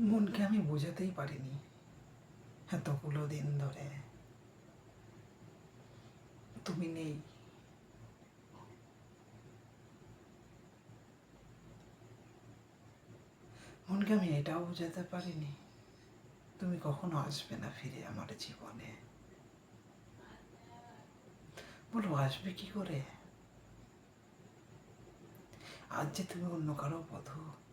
মনকে আমি বোঝাতেই পারিনি এতগুলো দিন ধরে। তুমি নেই। মনকে আমি এটাও বোঝাতে পারিনি, তুমি কখনো আসবে না ফিরে আমার জীবনে। বলো, আসবে কি করে? আজ যে তুমি অন্য কারও বধূ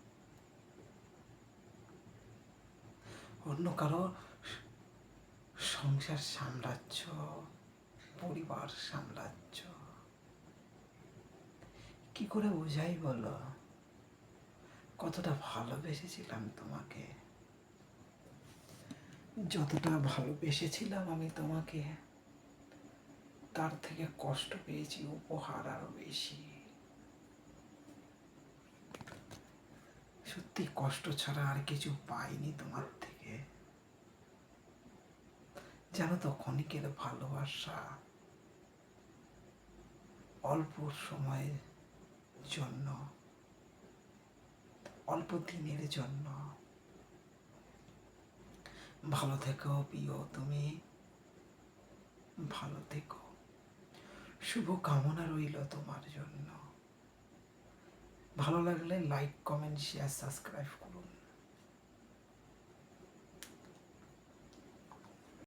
অন্য কারও সংসার সাম্রাজ্য, পরিবার সাম্রাজ্য। কি করে বোঝাই বলো? কতটা ভালোবেসেছিলাম তোমাকে? যতটা ভালোবেসেছিলাম আমি তোমাকে, তার থেকে কষ্ট পেয়েছি, উপহার আরও বেশি। সত্যি কষ্ট ছাড়া আর কিছু পাইনি তোমার থেকে। জানো তো ক্ষণিকের ভালোবাসা অল্প সময়ের জন্য, অল্প দিনের জন্য। ভালো থেকো প্রিয় তুমি, ভালো থেকো। শুভ কামনা রইল তোমার জন্য। ভালো লাগলে লাইক কমেন্ট শেয়ার সাবস্ক্রাইব করো